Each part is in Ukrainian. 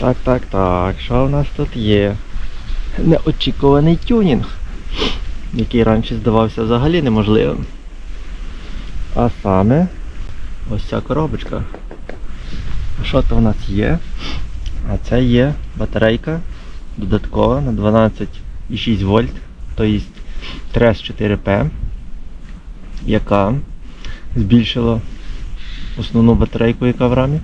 Так, так, так. Що в нас тут є? Неочікуваний тюнінг, який раніше здавався взагалі неможливим. А саме ось ця коробочка. Що то в нас є? А це є батарейка додаткова на 12,6 вольт, тобто трес 4P, яка збільшила основну батарейку, яка в рамі,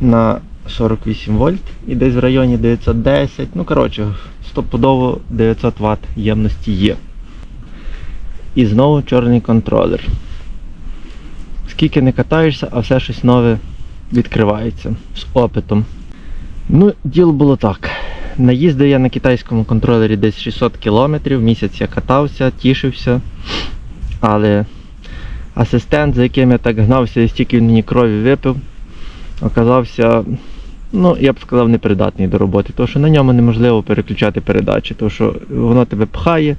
на 48 вольт і десь в районі 910, ну коротше, стопудово 900 Вт ємності є. І знову чорний контролер. Скільки не катаєшся, а все щось нове відкривається з опитом. Ну, діло було так. Наїздив я на китайському контролері десь 600 км, місяць я катався, тішився. Але асистент, за яким я так гнався, і стільки він мені крові випив, оказався, ну, я б сказав, непридатний до роботи, тому що на ньому неможливо переключати передачі, тому що воно тебе пхає,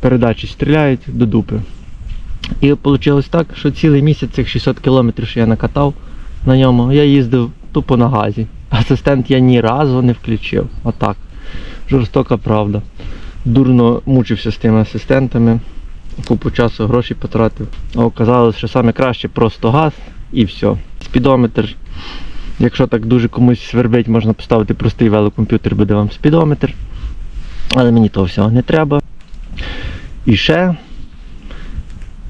передачі стріляють до дупи. І вийшло так, що цілий місяць цих 600 км, що я накатав на ньому, я їздив тупо на газі. Асистент я ні разу не включив. Отак. Жорстока правда. Дурно мучився з тими асистентами, купу часу грошей потратив. А оказалось, що саме краще просто газ і все. Спідометр. Якщо так дуже комусь свербить, можна поставити простий велокомп'ютер, буде вам спідометр. Але мені того всього не треба. І ще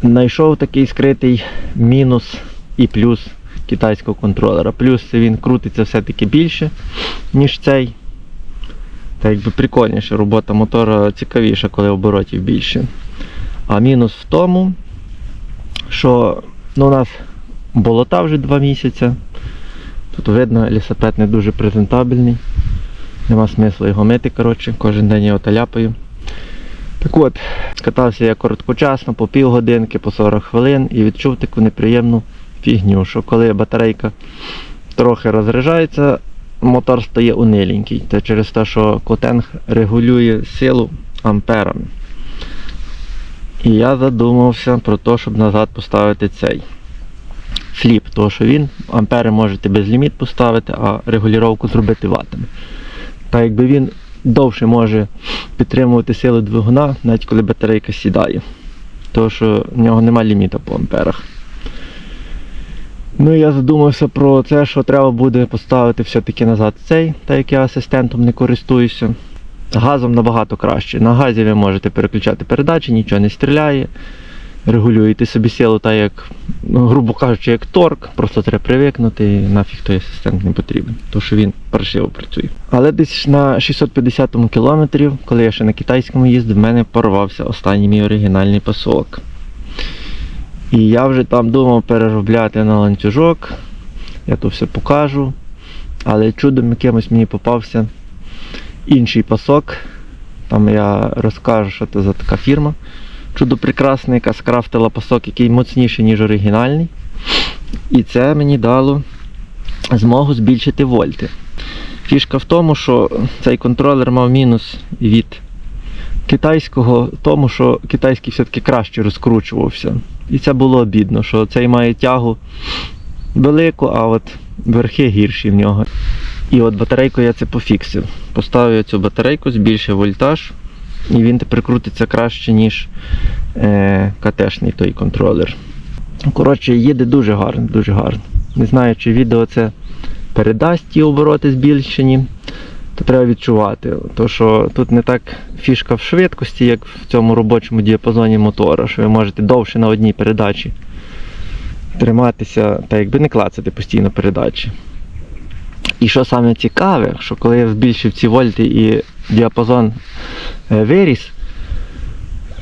знайшов такий скритий мінус і плюс китайського контролера. Плюс він крутиться все-таки більше, ніж цей. Та якби прикольніше, робота мотора цікавіша, коли оборотів більше. А мінус в тому, що ну, у нас болота вже 2 місяці. Тут видно, лісопед не дуже презентабельний. Нема смислу його мити, коротше, кожен день його таляпаю. Так от, катався я короткочасно, по півгодинки, по 40 хвилин і відчув таку неприємну фігню, що коли батарейка трохи розряджається, мотор стає униленький. Це через те, що котенг регулює силу амперами. І я задумався про те, щоб назад поставити цей фліп, тому що він ампери можете без ліміт поставити, а регулювання зробити ватами. Та якби він довше може підтримувати силу двигуна, навіть коли батарейка сідає. Тому що в нього немає ліміта по амперах. Ну і я задумався про це, що треба буде поставити все-таки назад цей, так як я асистентом не користуюся. Газом набагато краще. На газі ви можете переключати передачі, нічого не стріляє. Регулюєте собі силу так як, ну, грубо кажучи, як торк, просто треба привикнути і нафіг той асистент не потрібен, тому що він паршиво працює. Але десь на 650 кілометрі, коли я ще на китайському їздив, в мене порвався останній мій оригінальний пасок. І я вже там думав переробляти на ланцюжок. Я то все покажу. Але чудом якимось мені попався інший пасок. Там я розкажу, що це за така фірма. Чудо прекрасна, яка скрафтила пасок, який моцніший, ніж оригінальний. І це мені дало змогу збільшити вольти. Фішка в тому, що цей контролер мав мінус від китайського, тому, що китайський все-таки краще розкручувався. І це було обідно, що цей має тягу велику, а от верхи гірші в нього. І от батарейку я це пофіксив. Поставив цю батарейку, збільшив вольтаж, і він тепер крутиться краще, ніж е, КТшний той контролер. Коротше, їде дуже гарно, дуже гарно. Не знаю, чи відео це передасть ті обороти збільшені, то треба відчувати. То, що тут не так фішка в швидкості, як в цьому робочому діапазоні мотора, що ви можете довше на одній передачі триматися, та якби не клацати постійно передачі. І що саме цікаве, що коли я збільшив ці вольти і діапазон е, виріс,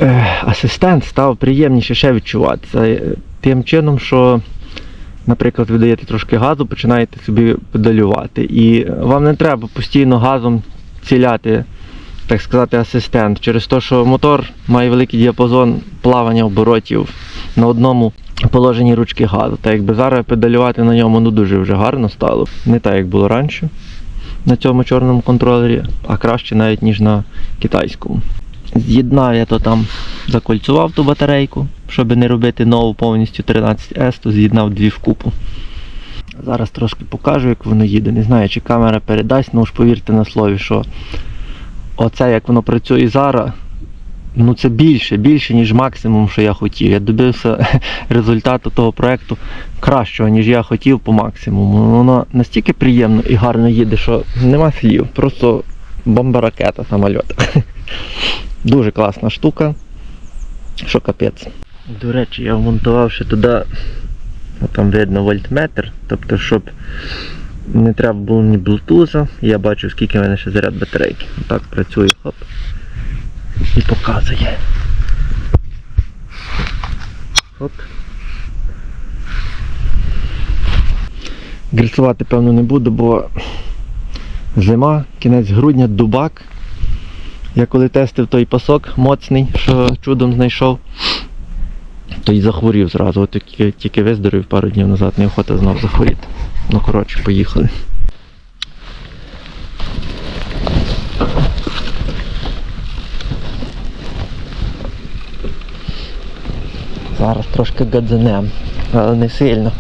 е, асистент став приємніше ще відчуватися. Е, Тим чином, що, наприклад, ви даєте трошки газу, починаєте собі педалювати. І вам не треба постійно газом ціляти, так сказати, асистент. Через те, що мотор має великий діапазон плавання оборотів на одному положенні ручки газу. Та якби зараз педалювати на ньому ну дуже вже гарно стало. Не так, як було раніше на цьому чорному контролері, а краще навіть ніж на китайському. З'єднав я то там, закольцював ту батарейку, щоб не робити нову повністю 13S, то з'єднав дві в купу. Зараз трошки покажу, як воно їде. Не знаю, чи камера передасть, ну ж повірте на слові, що оце як воно працює зараз, ну це більше, більше, ніж максимум, що я хотів. Я добився результату того проекту кращого, ніж я хотів по максимуму. Воно настільки приємно і гарно їде, що нема слів. Просто бомба-ракета самольот. Дуже класна штука. Що капець. До речі, я вмонтував ще туди, там видно вольтметр, тобто, щоб не треба було ні блутуза. Я бачу, скільки в мене ще заряд батарейки. Отак працює, хоп. І показує. Хоп. Грисувати, певно, не буду, бо зима, кінець грудня, дубак. Я коли тестив той пасок моцний, що чудом знайшов, то й захворів зразу. От тільки, тільки виздоровів пару днів назад, неохота знов захворіти. Ну коротше, поїхали. Зараз трошки гадзанем, але не сильно.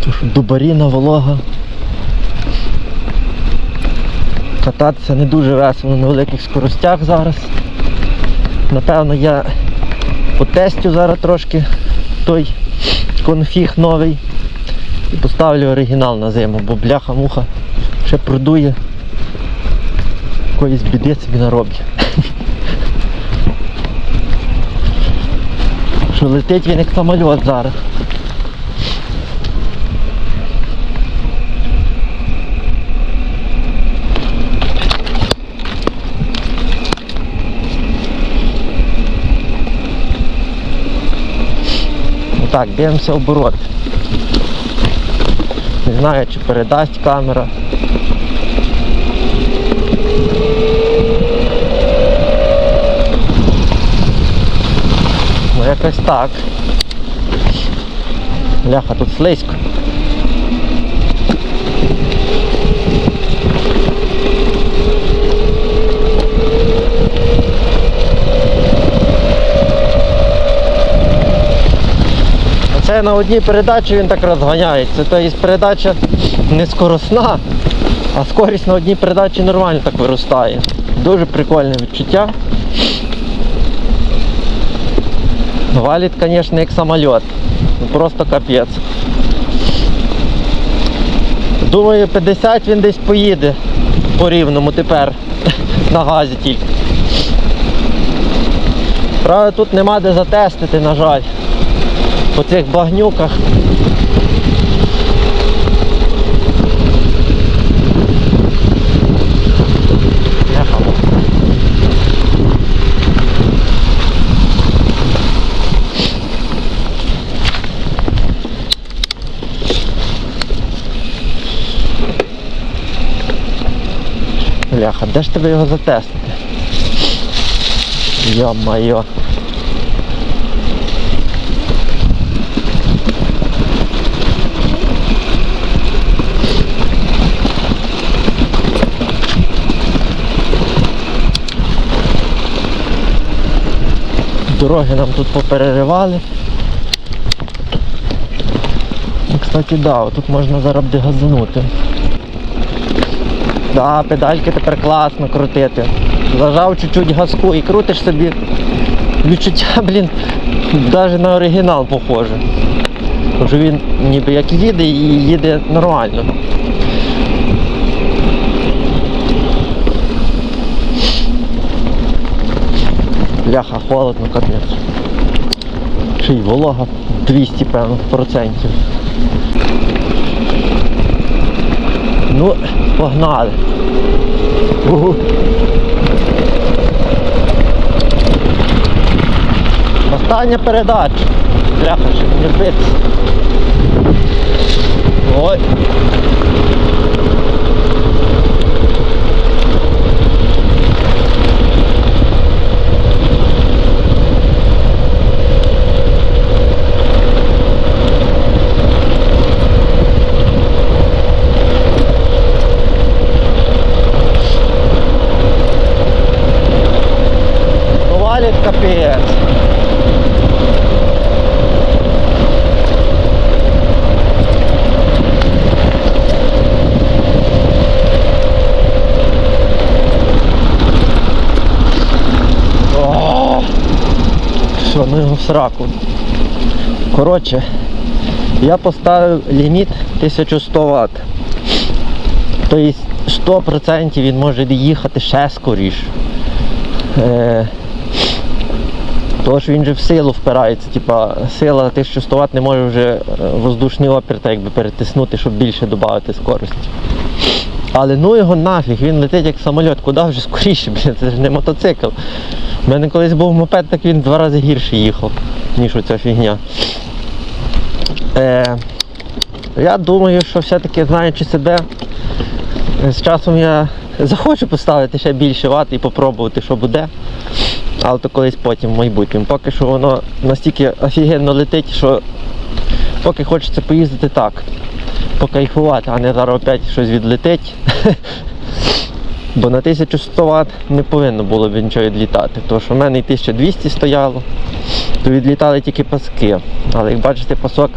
Тому що дубаріна волога. Кататися не дуже весело на великих скоростях зараз. Напевно, я потестю зараз трошки той конфіг новий і поставлю оригінал на зиму, бо бляха-муха ще продує. Якоїсь біди собі нароблю. Що летить він як самоліт зараз. Ну так, дивимося оборот. Не знаю, чи передасть камера. Ну якось так. Ляха, тут слизько. Це на одній передачі він так розганяється. Тобто передача не скоросна, а скорість на одній передачі нормально так виростає. Дуже прикольне відчуття. Валить, звісно, як самоліт. Ну, Просто капець. Думаю, 50 він десь поїде по рівному тепер. На газі тільки. Правда, тут нема де затестити, на жаль. По цих багнюках. Ехало. Бляха, де ж тебе його затестити? Йо-майо. Дороги нам тут попереривали. Ну, Кстати, да, тут можна зараз газанути. Да, педальки тепер класно крутити. Зажав чуть-чуть газку і крутиш собі. Відчуття, блін, навіть на оригінал похоже. Тому він ніби як їде і їде нормально. Бляха, холодно, капець. Ще й волога 200, певно, процентів. Ну, погнали. Угу. Остання передача. Бляха, щоб не вбитися. Ой. Ну, валит капец. в сраку. Коротше, я поставив ліміт 1100 Вт. Тобто 100% він може їхати ще скоріше. Е, Тож він же в силу впирається, типа сила 1100 Вт не може вже е, воздушний опір так якби перетиснути, щоб більше додати скорості. Але ну його нафіг, він летить як самоліт, куди вже скоріше, блін, це ж не мотоцикл. У мене колись був мопед, так він два рази гірше їхав, ніж оця фігня. Е, я думаю, що все-таки знаючи себе, з часом я захочу поставити ще більше ват і попробувати, що буде. Але то колись потім в майбутньому. Поки що воно настільки офігенно летить, що поки хочеться поїздити так, покайфувати, а не зараз опять щось відлетить. Бо на 1100 Вт не повинно було б нічого відлітати. Тому що в мене і 1200 стояло, то відлітали тільки паски. Але як бачите, пасок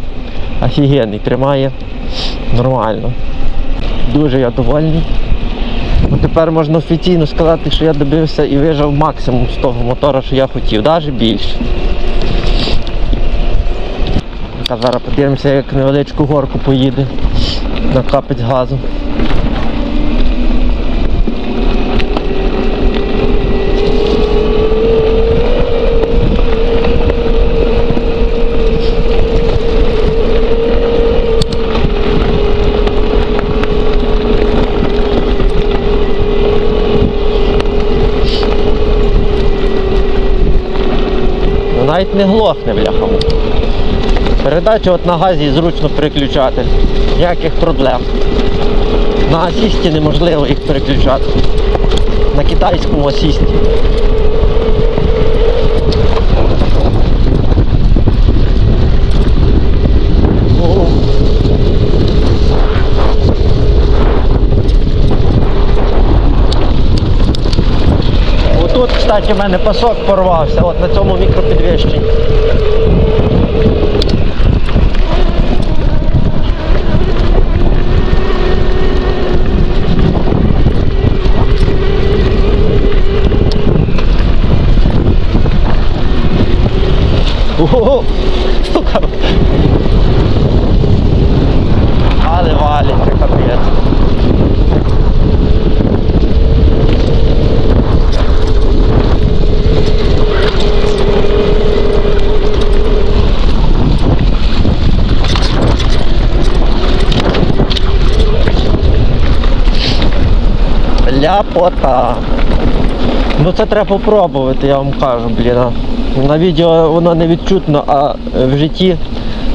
офігенний, тримає нормально. Дуже я довольний. Ну, тепер можна офіційно сказати, що я добився і вижав максимум з того мотора, що я хотів, навіть більше. А зараз подивимося, як невеличку горку поїде на капець газу. Навіть не глохне бляха. Передачу от на газі зручно переключати. Ніяких проблем. На асісті неможливо їх переключати. На китайському асісті. О. Отут, кстати, в мене пасок порвався, от на цьому мікропідвищенні. Ого! Сука! Але валиться, капець. Ляпота. Ну це треба попробувати, я вам кажу, блін. На відео воно не відчутно, а в житті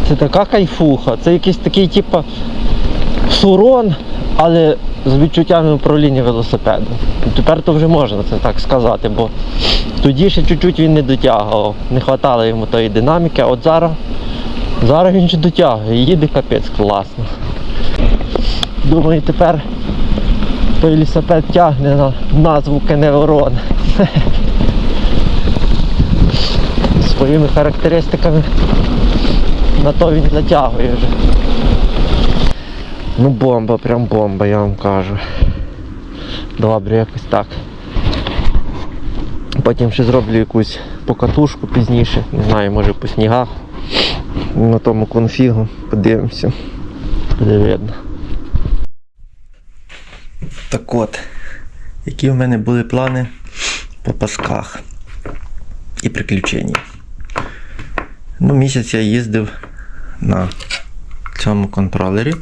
це така кайфуха. Це якийсь такий, типу, сурон, але з відчуттями управління велосипедом. Тепер то вже можна це так сказати, бо тоді ще чуть-чуть він не дотягував. Не вистачало йому тої динаміки, а от зараз, зараз він ще дотягує, їде капець класно. Думаю, тепер той лісопед тягне на назву Кеневерон. Своїми характеристиками на то він затягує вже. Ну бомба, прям бомба, я вам кажу. Добре, якось так. Потім ще зроблю якусь покатушку пізніше, не знаю, може по снігах. На тому конфігу. Подивимося. Буде видно. Так от, які в мене були плани по пасках і приключення. Ну, місяць я їздив на цьому контролері.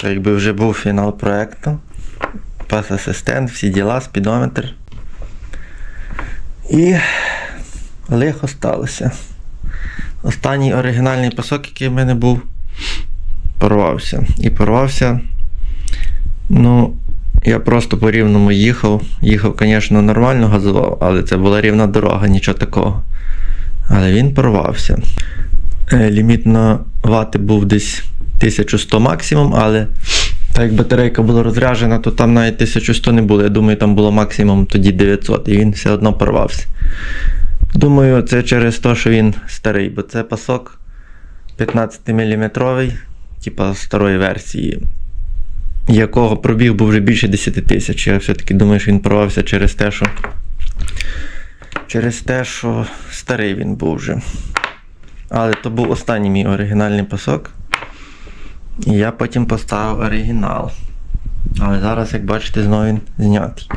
То якби вже був фінал проєкту. Пас-асистент, всі діла, спідометр. І лихо сталося. Останній оригінальний пасок, який в мене був, порвався. І порвався. Ну, я просто по рівному їхав. Їхав, звісно, нормально газував, але це була рівна дорога, нічого такого. Але він порвався. Е, Ліміт на вати був десь 1100 максимум, але так як батарейка була розряджена, то там навіть 1100 не було. Я думаю, там було максимум тоді 900, і він все одно порвався. Думаю, це через те, що він старий, бо це пасок 15 мм, типа старої версії якого пробіг був вже більше 10 тисяч. Я все-таки думаю, що він порвався через те, що через те, що старий він був вже. Але то був останній мій оригінальний пасок. І я потім поставив оригінал. Але зараз, як бачите, знову він знятий.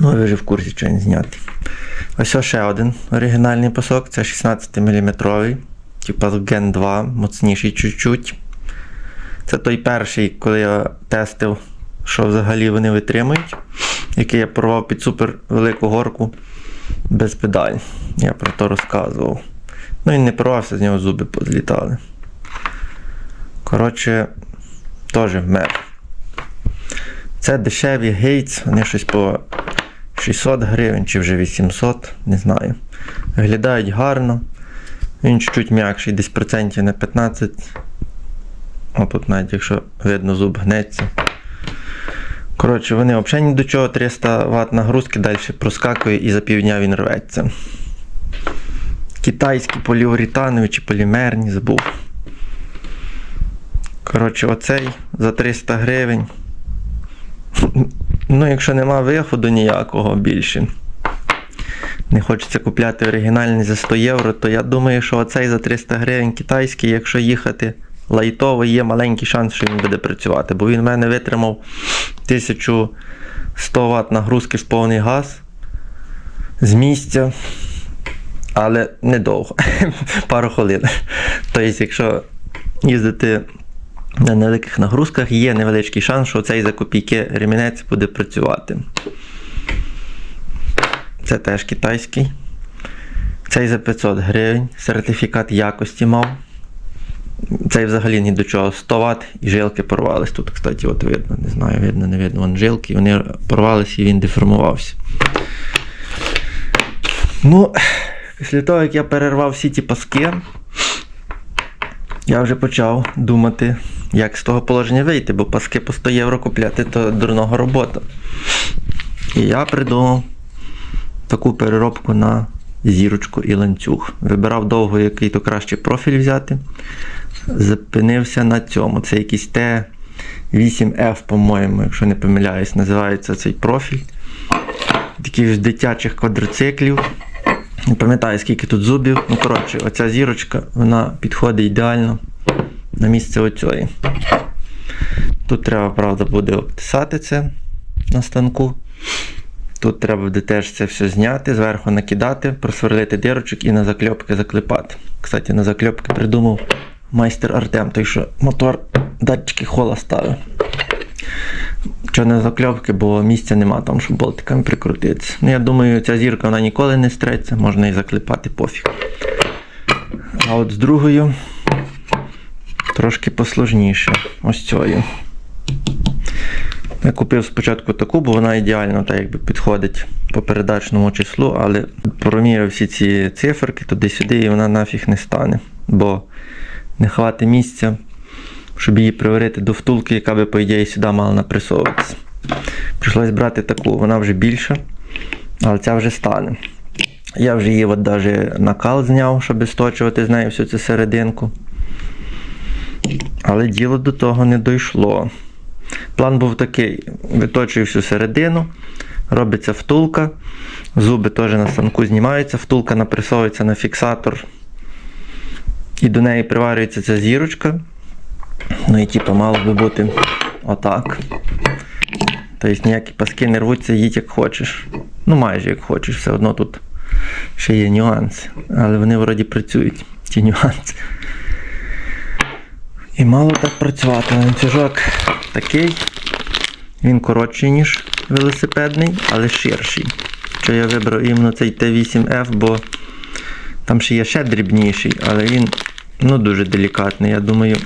Ну, ви вже в курсі, що він знятий. Ось ще один оригінальний пасок, це 16 мм. Типа Gen 2, моцніший чуть-чуть. Це той перший, коли я тестив, що взагалі вони витримують, який я порвав під супер велику горку без педаль. Я про то розказував. Ну він не порвався, з нього зуби позлітали. Коротше, теж мер. Це дешеві гейтс, вони щось по 600 гривень чи вже 800, не знаю. Виглядають гарно. Він чуть-чуть м'якший, десь процентів на 15. О, навіть якщо видно, зуб гнеться. Коротше, вони взагалі ні до чого 300 Вт нагрузки далі проскакує і за півдня він рветься. Китайські поліуретанові чи полімерні забув. Коротше, оцей за 300 гривень. Ну, якщо нема виходу ніякого більше. Не хочеться купляти оригінальний за 100 євро, то я думаю, що оцей за 300 гривень китайський, якщо їхати лайтово, є маленький шанс, що він буде працювати. Бо він в мене витримав 1100 Вт нагрузки в повний газ з місця. Але недовго, пару хвилин. Тобто, якщо їздити на невеликих нагрузках, є невеличкий шанс, що цей за копійки ремінець буде працювати. Це теж китайський. Цей за 500 гривень. Сертифікат якості мав. Цей взагалі ні до чого 100 Вт і жилки порвались. Тут, кстати, от видно, не знаю, видно, не видно. Вон жилки, вони порвалися і він деформувався. Ну, після того, як я перервав всі ті паски, я вже почав думати, як з того положення вийти, бо паски по 100 євро купляти то дурного робота. І я придумав таку переробку на зірочку і ланцюг. Вибирав довго, який то краще профіль взяти. Зупинився на цьому. Це якийсь Т8F, по-моєму, якщо не помиляюсь, називається цей профіль. Таких дитячих квадроциклів. Не пам'ятаю, скільки тут зубів. Ну, коротше, оця зірочка, вона підходить ідеально на місце оцьої. Тут треба, правда, буде обтисати це на станку. Тут треба буде теж це все зняти, зверху накидати, просверлити дирочок і на закльопки заклепати. Кстати, на закльопки придумав майстер Артем, той що мотор датчики хола ставив. Що не закльопки, бо місця нема там, щоб болтиками прикрутитися. Ну, я думаю, ця зірка вона ніколи не стреться, можна і заклепати пофіг. А от з другою трошки посложніше. Ось цією. Я купив спочатку таку, бо вона ідеально так якби підходить по передачному числу, але проміряв всі ці циферки туди-сюди і вона нафіг не стане. Бо не хватить місця, щоб її приварити до втулки, яка би, по ідеї, сюди мала напресовуватися. Прийшлось брати таку, вона вже більша, але ця вже стане. Я вже її от навіть накал зняв, щоб сточувати з нею всю цю серединку. Але діло до того не дійшло. План був такий: виточую всю середину, робиться втулка, зуби теж на станку знімаються, втулка напресовується на фіксатор, і до неї приварюється ця зірочка. Ну і типу мало би бути отак. Тобто ніякі паски не рвуться, їдь як хочеш. Ну майже як хочеш, все одно тут ще є нюанси. Але вони вроді працюють, ті нюанси. І мало так працювати. Ланцюжок такий. Він коротший, ніж велосипедний, але ширший. Що я вибрав іменно цей Т8F, бо там ще є ще дрібніший, але він ну, дуже делікатний. Я думаю,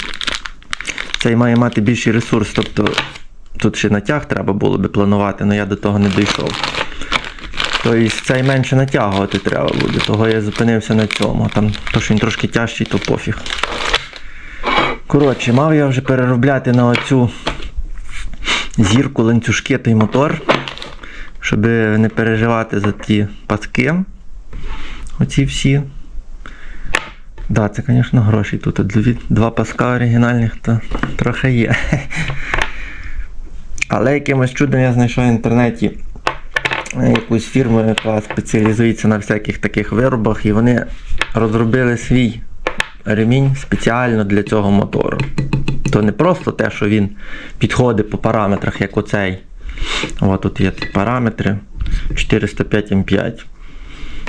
цей має мати більший ресурс. Тобто тут ще натяг треба було би планувати, але я до того не дійшов. Тобто цей менше натягувати треба буде, того я зупинився на цьому. Там, то, що він трошки тяжчий, то пофіг. Коротше, мав я вже переробляти на оцю зірку ланцюжки той мотор, щоб не переживати за ті паски. Оці всі. Да, це, звісно, гроші. Тут два паска оригінальних, то трохи є. Але якимось чудом я знайшов в інтернеті якусь фірму, яка спеціалізується на всяких таких виробах, і вони розробили свій ремінь спеціально для цього мотору. То не просто те, що він підходить по параметрах, як оцей. От тут є параметри 405 М5.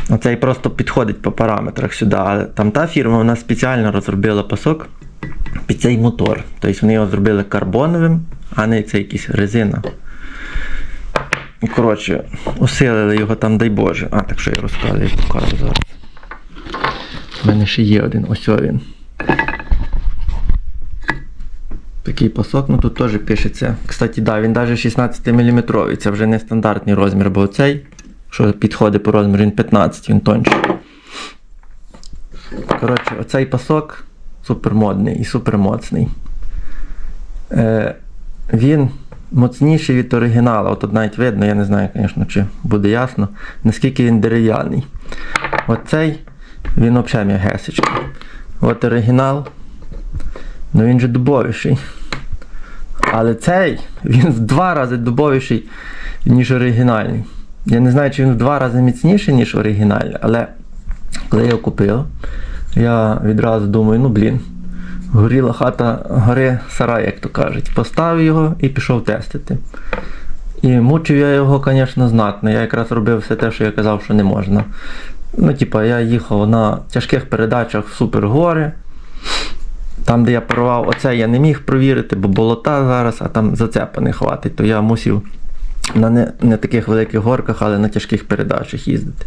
Оцей просто підходить по параметрах сюди. А там та фірма вона спеціально розробила пасок під цей мотор. Тобто вони його зробили карбоновим, а не це якийсь резина. Коротше, усилили його там, дай Боже. А, так що я розказую, я покажу зараз. У мене ще є один, ось він. Такий пасок, ну тут теж пишеться. Кстати, да, він навіть 16 мм, це вже не стандартний розмір, бо цей, що підходить по розміру, він 15, він тонший. Коротше, оцей пасок супермодний і супермоцний. Е, він моцніший від оригіналу. От навіть видно, я не знаю, звісно, чи буде ясно, наскільки він дерев'яний. Оцей, він взагалі м'ягесечкий. От оригінал, ну він же дубовіший. Але цей, він в два рази дубовіший, ніж оригінальний. Я не знаю, чи він в два рази міцніший, ніж оригінальний, але коли я його купив, я відразу думаю, ну блін, горіла хата, гори сарай, як то кажуть. Поставив його і пішов тестити. І мучив я його, звісно, знатно. Я якраз робив все те, що я казав, що не можна. Ну, типа, я їхав на тяжких передачах в супергори. Там, де я порвав, оце я не міг провірити, бо болота зараз, а там зацепа не хватить, то я мусив на не, не таких великих горках, але на тяжких передачах їздити.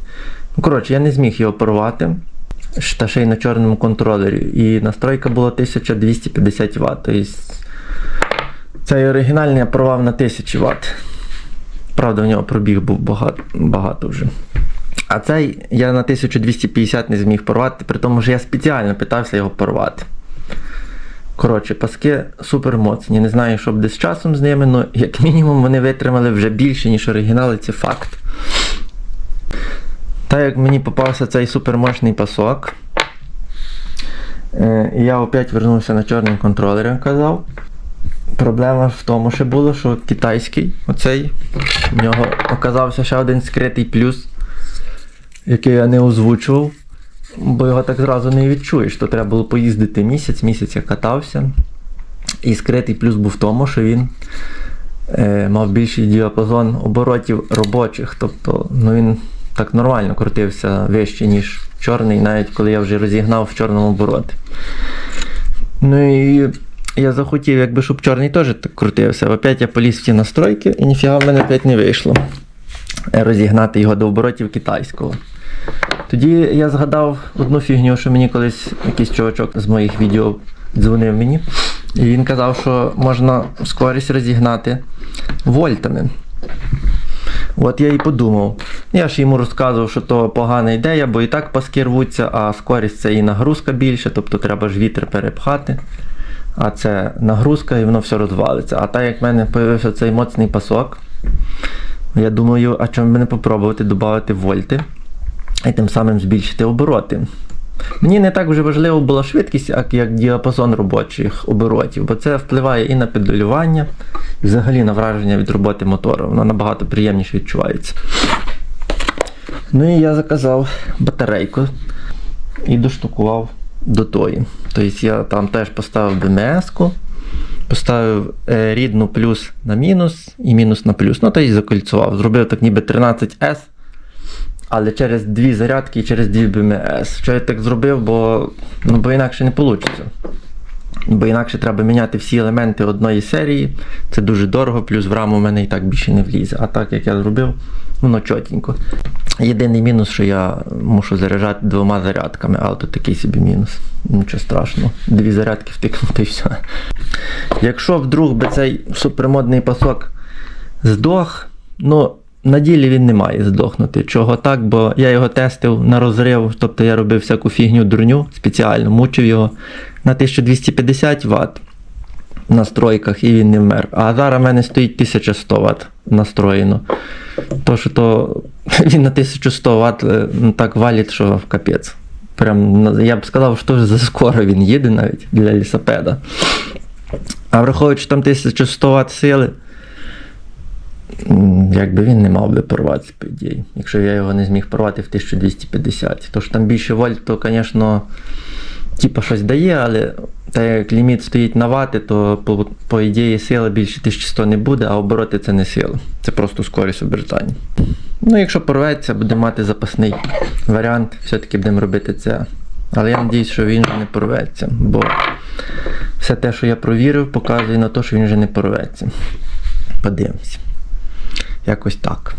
Ну, коротше, я не зміг його порвати. Та ще й на чорному контролері. І настройка була 1250 Вт. Тобто цей оригінальний я порвав на 1000 Вт. Правда, в нього пробіг був багато, багато вже. А цей я на 1250 не зміг порвати, при тому, що я спеціально питався його порвати. Коротше, паски супер моцні. Не знаю, що буде з часом з ними, але як мінімум вони витримали вже більше, ніж оригінали, це факт. Так як мені попався цей супермощний пасок, е, я опять вернувся на чорний контролер, як казав. Проблема в тому, що було, що китайський, оцей, в нього оказався ще один скритий плюс, який я не озвучував, бо його так зразу не відчуєш. То треба було поїздити місяць, місяць я катався. І скритий плюс був в тому, що він е, мав більший діапазон оборотів робочих. Тобто ну, він так нормально крутився вище, ніж чорний, навіть коли я вже розігнав в чорному обороті. Ну і я захотів, якби щоб чорний теж так крутився. Опять я поліз в ті настройки, і ніфіга в мене опять не вийшло. е, Розігнати його до оборотів китайського. Тоді я згадав одну фігню, що мені колись якийсь чувачок з моїх відео дзвонив мені. І він казав, що можна скорість розігнати вольтами. От я і подумав. Я ж йому розказував, що то погана ідея, бо і так паски рвуться, а скорість це і нагрузка більше, тобто треба ж вітер перепхати. А це нагрузка і воно все розвалиться. А так як в мене з'явився цей моцний пасок, я думаю, а чому б не попробувати додати вольти і тим самим збільшити обороти. Мені не так вже важливо була швидкість, як, діапазон робочих оборотів, бо це впливає і на педалювання, і взагалі на враження від роботи мотора. Воно набагато приємніше відчувається. Ну і я заказав батарейку і доштукував до тої. Тобто я там теж поставив БМС-ку, поставив е, рідну плюс на мінус і мінус на плюс. Ну, тобто закольцував. Зробив так ніби 13С, але через дві зарядки і через дві БМС. Що я так зробив, бо, ну, бо інакше не вийде. Бо інакше треба міняти всі елементи одної серії. Це дуже дорого, плюс в раму в мене і так більше не влізе. А так як я зробив, воно чотенько. Єдиний мінус, що я мушу заряджати двома зарядками, але то такий собі мінус. Нічого страшного. Дві зарядки втикнути і все. Якщо вдруг би цей супермодний пасок здох, ну. На ділі він не має здохнути. Чого так? Бо я його тестив на розрив, тобто я робив всяку фігню дурню спеціально, мучив його на 1250 Вт в настройках і він не вмер. А зараз в мене стоїть 1100 Вт настроєно. То, що то він на 1100 Вт е, ну, так валить, що в капець. Прям, я б сказав, що вже заскоро він їде навіть для лісопеда. А враховуючи там 1100 Вт сили, якби він не мав би порватися, по ідеї. Якщо я його не зміг порвати в 1250. Тож там більше вольт, то, звісно, типа щось дає, але так як ліміт стоїть на вати, то по, по ідеї сила більше 1100 не буде, а обороти це не сила. Це просто скорість обертання. Ну, якщо порветься, будемо мати запасний варіант, все-таки будемо робити це. Але я сподіваюся, що він вже не порветься, бо все те, що я провірив, показує на те, що він вже не порветься. Подивимось. Якось так.